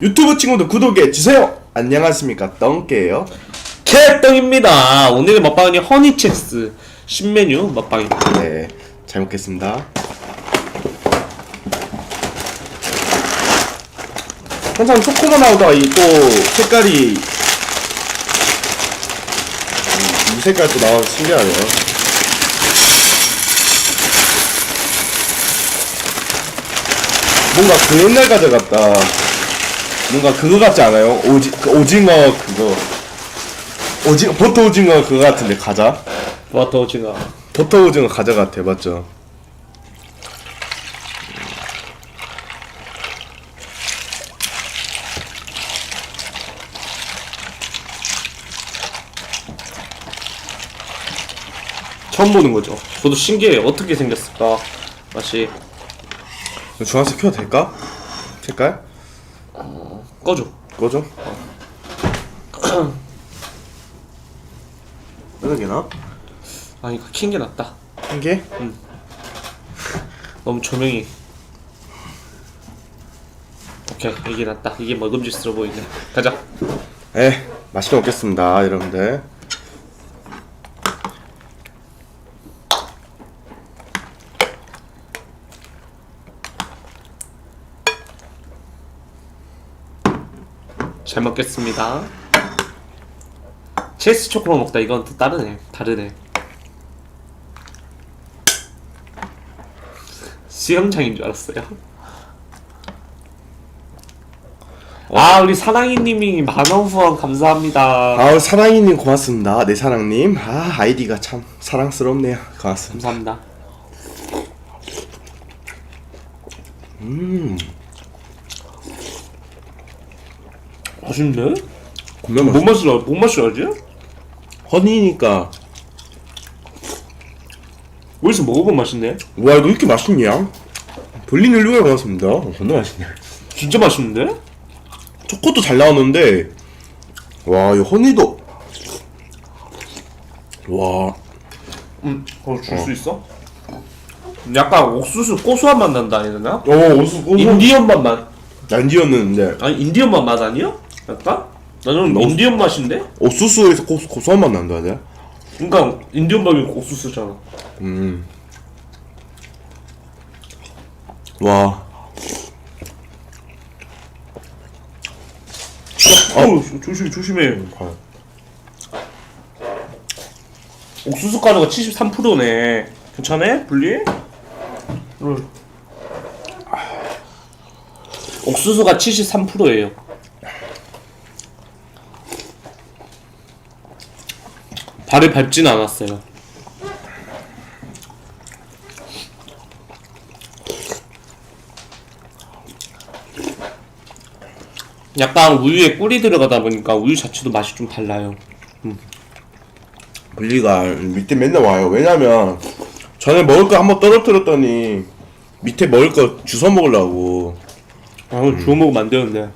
유튜브 친구들 구독해 주세요. 안녕하십니까 덩깨예요. 개떡입니다. 오늘의 먹방은 허니첵스 신메뉴 먹방입니다. 네, 잘 먹겠습니다. 항상 초코가 나오다가 이 또 색깔이 음, 이 색깔 또 나와서 신기하네요. 뭔가 그 옛날 과자 같다. 뭔가 그거 같지 않아요? 오지 그 오징어 그거 오징어 버터 오징어 그거 같은데 과자? 버터 오징어. 버터 오징어 과자 같아 맞죠? 처음 보는 거죠. 저도 신기해요. 어떻게 생겼을까? 맛이 중앙색 켜도 될까? 색깔? 꺼줘. 꺼져? 끄는 게 나? 아 이거 킨게 낫다. 한 개? 너무 조명이. 오케이 이게 낫다. 이게 먹음직스러워 보이네. 가자. 에 맛있게 먹겠습니다 여러분들 잘 먹겠습니다. 체스 초코로 먹다 이건 또 다르네. 다르네. 수영장인 줄 알았어요. 아 우리 사랑이님이 만원 후원 감사합니다. 아우 사랑이님 고맙습니다 네 사랑님 아 아이디가 참 사랑스럽네요 고맙습니다 감사합니다. 음. 분명 뭔 맛을 알, 뭔 맛을 알지? 허니니까 어디서 먹어본 맛인데? 와 이거 이렇게 맛있냐? 볼린 율류가 고맙습니다 존나 맛있네 진짜 맛있는데? 초코도 잘 나오는데 와 이 허니도 와 응. 그거 줄수 있어? 약간 옥수수 고소한 맛 난다 되나? 어, 오수, 오수. 인디언 맛 맛. 난지였는데 아니 인디언 맛맛 아니야? 약간? 나는 인디언 맛인데? 옥수수에서 고, 고소한 맛 난다 돼? 그러니까 인디언 맛이 옥수수잖아. 음. 와. 어, 조심 조심해. 옥수수 가루가 73%네. 괜찮아? 분리? 응. 옥수수가 73%예요. 발을 밟진 않았어요. 약간 우유에 꿀이 들어가다 보니까 우유 자체도 맛이 좀 달라요. 분리가 밑에 맨날 와요. 왜냐면 전에 먹을 거 한번 떨어뜨렸더니 밑에 먹을 거 주워 먹으려고. 아, 음. 주워 먹으면 안 되는데.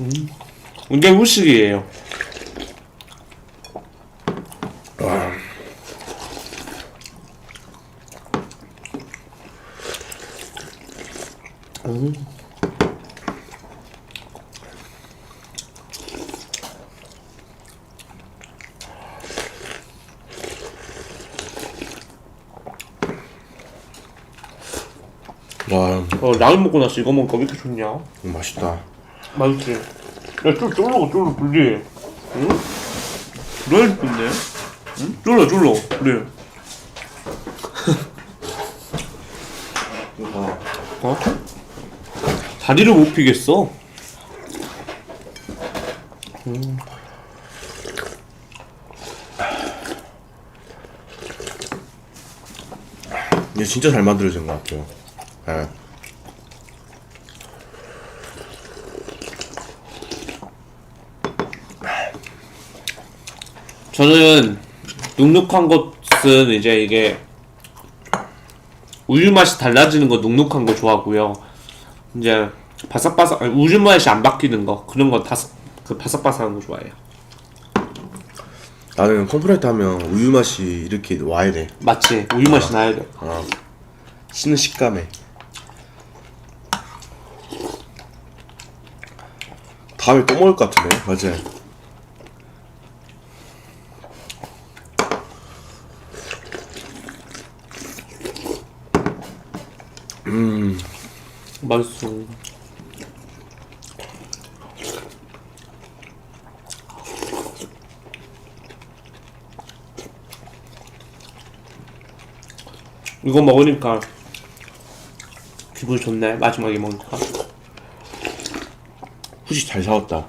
음. 이게 후식이에요. 와, 어, 라면 먹고 나서 이거 먹으니까 왜 이렇게 좋냐? 맛있다. 맛있지? 야, 쫄, 쫄러, 쫄러, 불리. 응? 그래야 이쁜데? 응? 쫄러, 쫄러, 그래. 어? 다리를 못 피겠어. 이게 진짜 잘 만들어진 것 같아요. 예. 저는 눅눅한 것은 이제 이게 우유 맛이 달라지는 거 눅눅한 거 좋아하고요. 이제 바삭바삭 아니, 우유 맛이 안 바뀌는 거 그런 거다그 바삭바삭한 거 좋아해요. 나는 컴프레트 하면 우유 맛이 이렇게 와야 돼. 맞지? 우유 맛이 나야 돼. 어. 씹는 식감에. 다음에 또 먹을 것 같은데, 맞지? 맛있어. 이거 먹으니까 기분이 좋네. 마지막에 먹으니까. 후식 잘 사왔다.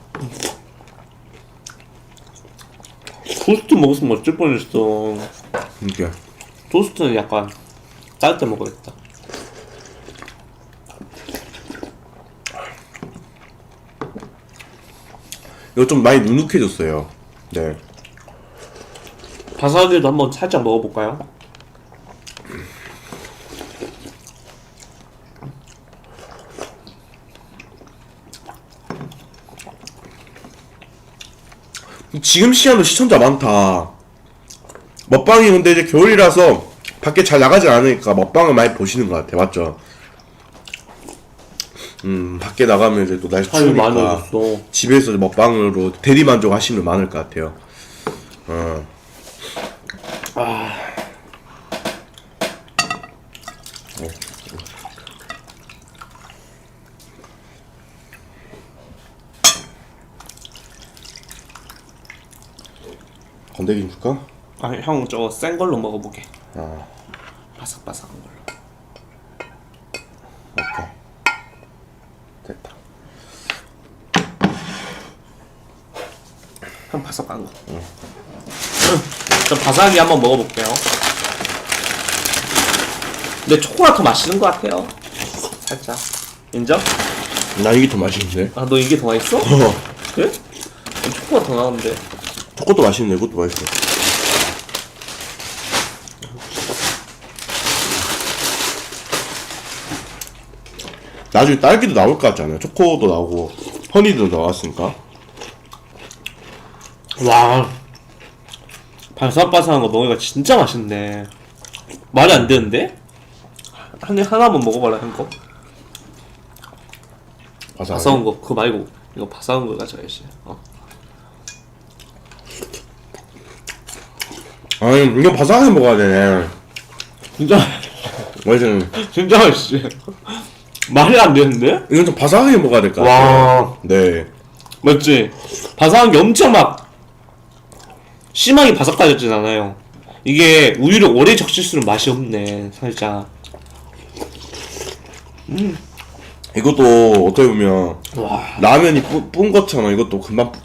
토스트 먹었으면 어쩔 뻔했어. 이게 토스트는 약간 따뜻해 먹어야겠다. 이거 좀 많이 눅눅해졌어요. 네. 바삭하게도 한번 살짝 먹어볼까요? 지금 시간도 시청자 많다. 먹방이 근데 이제 겨울이라서 밖에 잘 나가지 않으니까 먹방을 많이 보시는 것 같아. 맞죠? 음, 밖에 나가면 이제 또 날씨 많이 추우니까. 집에서 먹방으로 대리 만족 하시는 분 많을 것 같아요. 어. 건더기 좀 줄까? 아, 형 저거 센 걸로 먹어보게. 아, 바삭바삭한 걸로. 오케이. 됐다. 형 바삭한 거. 저 바삭하게 한번 먹어볼게요. 근데 초코가 더 맛있는 것 같아요. 살짝. 인정? 나 이게 더 맛있는데? 아, 너 이게 더 맛있어? 어. 그래? 초코가 더 나은데. 저것도 맛있네, 이것도 맛있어. 나중에 딸기도 나올 것 같지 않아요? 초코도 나오고, 허니도 나왔으니까. 와. 바삭바삭한 거 먹으니까 진짜 맛있네. 말이 안 되는데? 한 입 하나만 먹어봐라, 한 거. 바삭하게. 바삭한 거, 그거 말고. 이거 바삭한 거 가져야지. 어. 아니, 이거 바삭하게 먹어야 되네. 진짜, 완전, 진짜 맛있어. 말이 안 되는데? 이건 좀 바삭하게 먹어야 될 것 같아요. 와. 네. 맞지? 바삭한 게 엄청 막 심하게 바삭해졌진 않아요. 이게 우유를 오래 적실수록 맛이 없네, 살짝. 이것도 어떻게 보면, 와, 라면이 뿌, 뿐 것처럼 이것도 금방 뿌-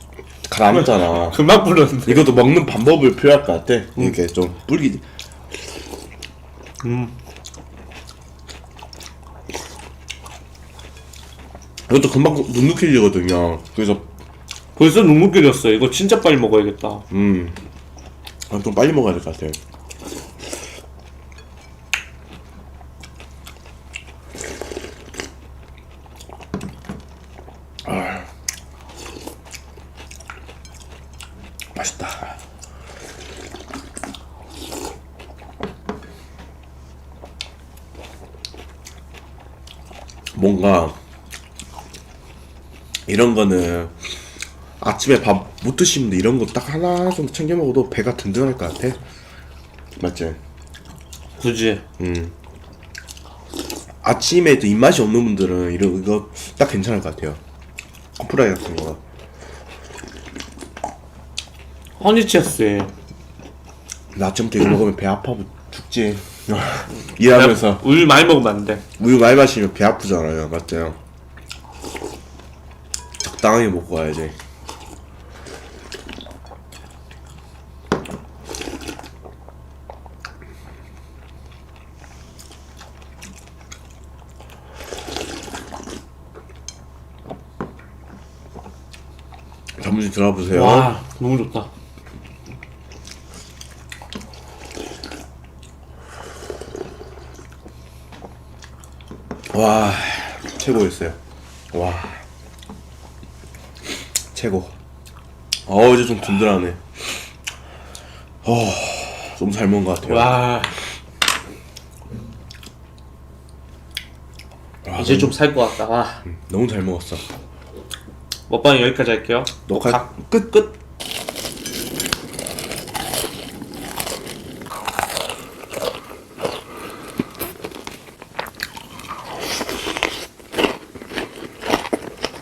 가라앉잖아. 금방 불렀는데. 이것도 먹는 방법을 필요할 것 같아. 이렇게 좀 뿌리. 음. 이것도 금방 눅눅해지거든요. 그래서 벌써 눅눅해졌어. 이거 진짜 빨리 먹어야겠다. 음, 아, 좀 빨리 먹어야 될 것 같아. 아, 맛있다. 뭔가 이런 거는 아침에 밥 못 드시는데 이런 거 딱 하나 정도 챙겨 먹어도 배가 든든할 것 같아. 맞지? 그지? 음. 아침에 또 입맛이 없는 분들은 이런 이거 딱 괜찮을 것 같아요. 프라이 같은 거. 허니체스. 나 아침부터 이거 먹으면 배 아파 죽지. 일하면서 우유 많이 먹으면 안 돼. 우유 많이 마시면 배 아프잖아요. 맞죠? 적당하게 먹고 와야지. 단무지 들어보세요. 와, 너무 좋다. 와 최고였어요. 와 최고. 어 이제 좀 든든하네. 좀잘 먹은 것 같아요. 와. 이제 좀 살 것 같다. 와. 너무 잘 먹었어. 먹방 여기까지 할게요. 녹화 각- 끝 끝.